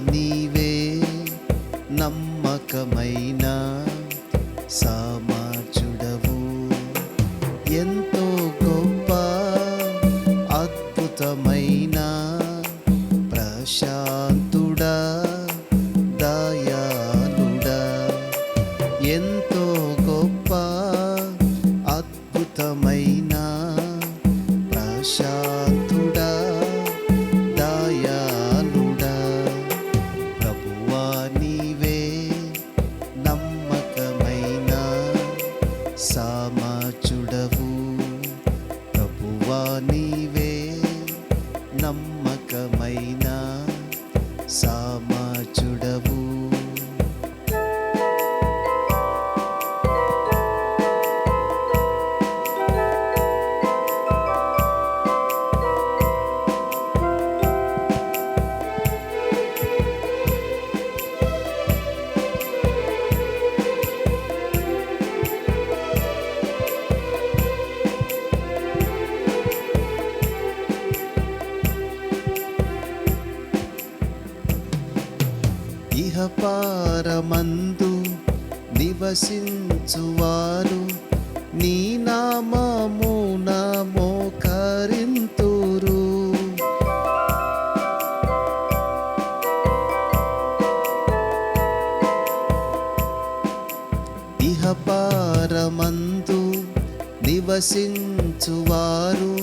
నీవే నమ్మకమైన సామాచుడవు ఎంతో గొప్ప అద్భుతమైన ప్రశాంతుడా దయాలుడా ఎంతో గొప్ప అద్భుతమైన మా ఇహపారమందు నివసించువారు నీ నామమున మోకరింతురు ఇహపారమందు నివసించువారు.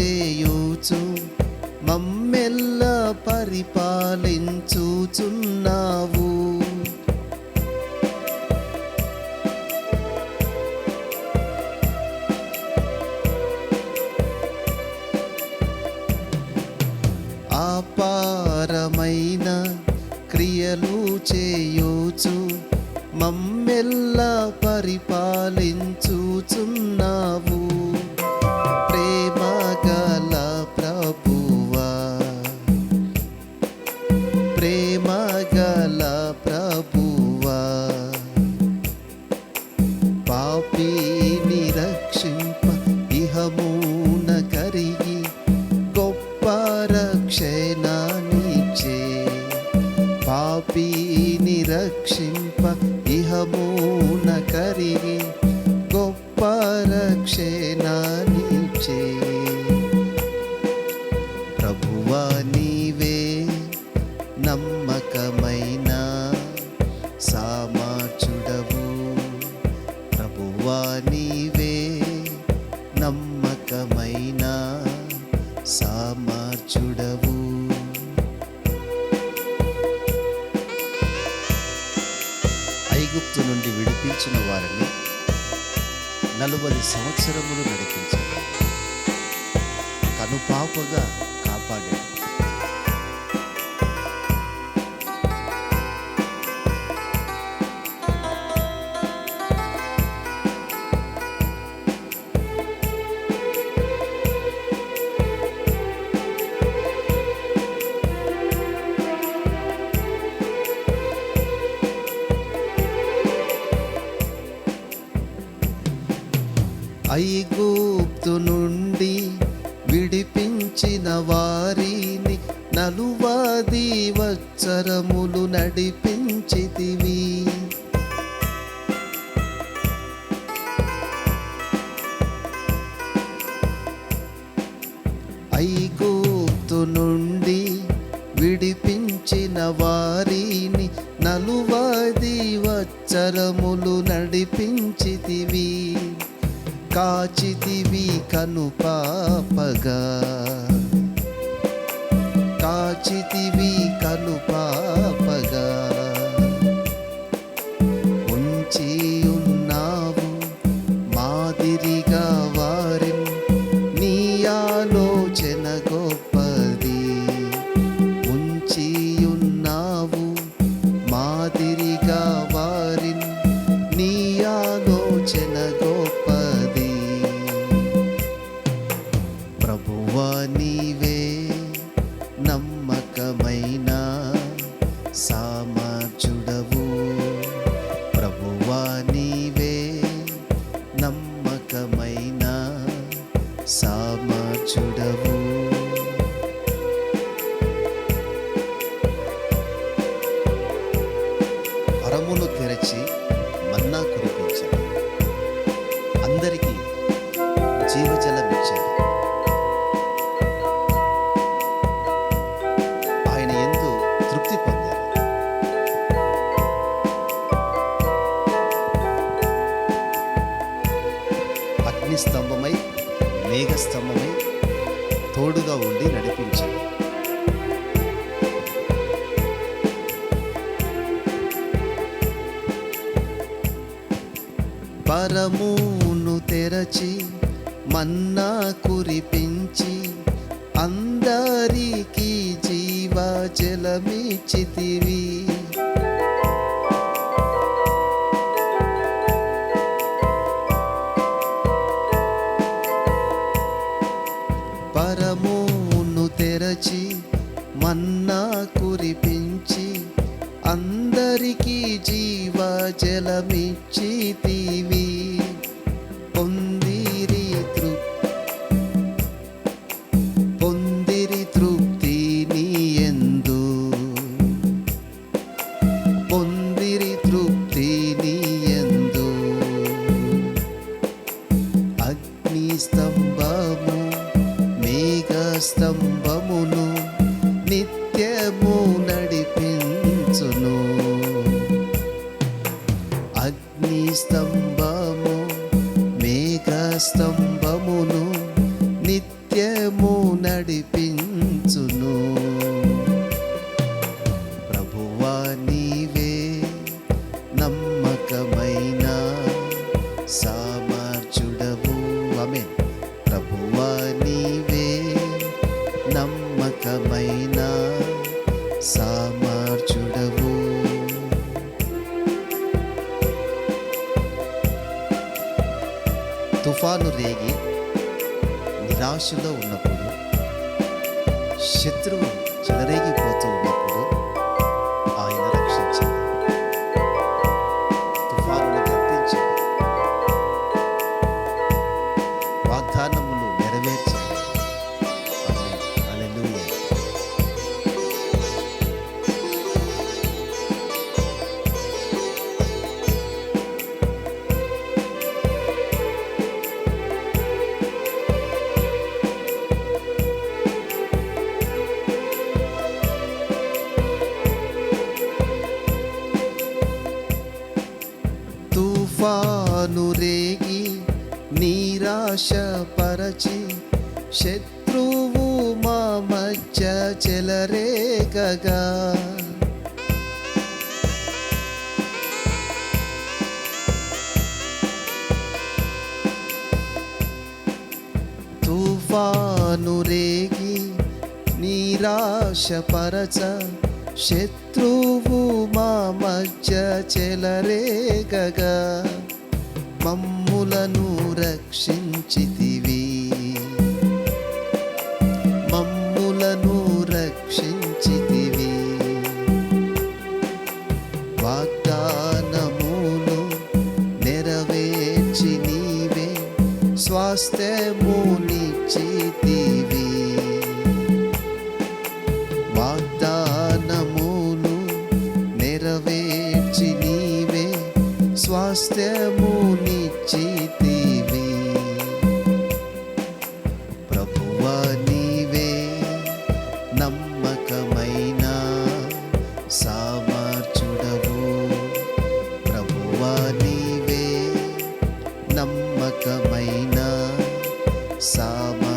చేయూచు. మమ్మెల్ల పరిపాల ప్రేమ గల ప్రభువా పాపిని రక్షింప ఇహమూన కరిగి గొప్ప రక్షణనిచ్చే పాపిని రక్షింప ఇహమూన కరిగి గొప్ప రక్షణ ఐగుప్తు నుండి విడిపించిన వారిని నలభై సంవత్సరములు నడిపించాడు. కనుపాపగా కాపాడాడు. ఐగుప్తు నుండి విడిపించిన వారిని నలువాది వచ్చరములు నడిపించితివి. కనుపాపగా కాచితివి కనుపాపగా ఉంచి ఉన్నావు మాదిరిగా వారిం నీ ఆలోచన గొప్పది. ఉంచి ఉన్నావు మాదిరి మార్చుడవు పరములు తెరచి మన్నా కురిపించాడు అందరికీ జీవజలం ఇచ్చాడు ఆయన ఎందు తృప్తి పొందారు అగ్ని స్తంభమై మేఘస్తంభమై తోడుగా ఉండి నడిపించాడు పరమును తెరచి మన్నా కురిపించి అందరికీ జీవ జలమిచ్చితివి పొందిరి తృప్తి పొందిరి తృప్తి నీ ఎందు. పొందిరి తృప్తి నీ ఎందు. అగ్ని స్తంభము మేఘ స్తంభమును నిత్య నిరాశలో ఉన్నప్పుడు శత్రువు చెలరేగిపోతూ శత్రువు మా మధ్య చెలరేగగా. తుఫాను రేగి నిరాశపరచ శత్రువు మా మధ్య చెలరేగగా. మమ్ములను రక్షించితివి. స్వాస్థ్యము నిచ్చితివి ప్రభువా నీవే నమ్మకమైన సామర్చుడవు ప్రభువా నీవే నమ్మకమైన సామర్థ్యుడవు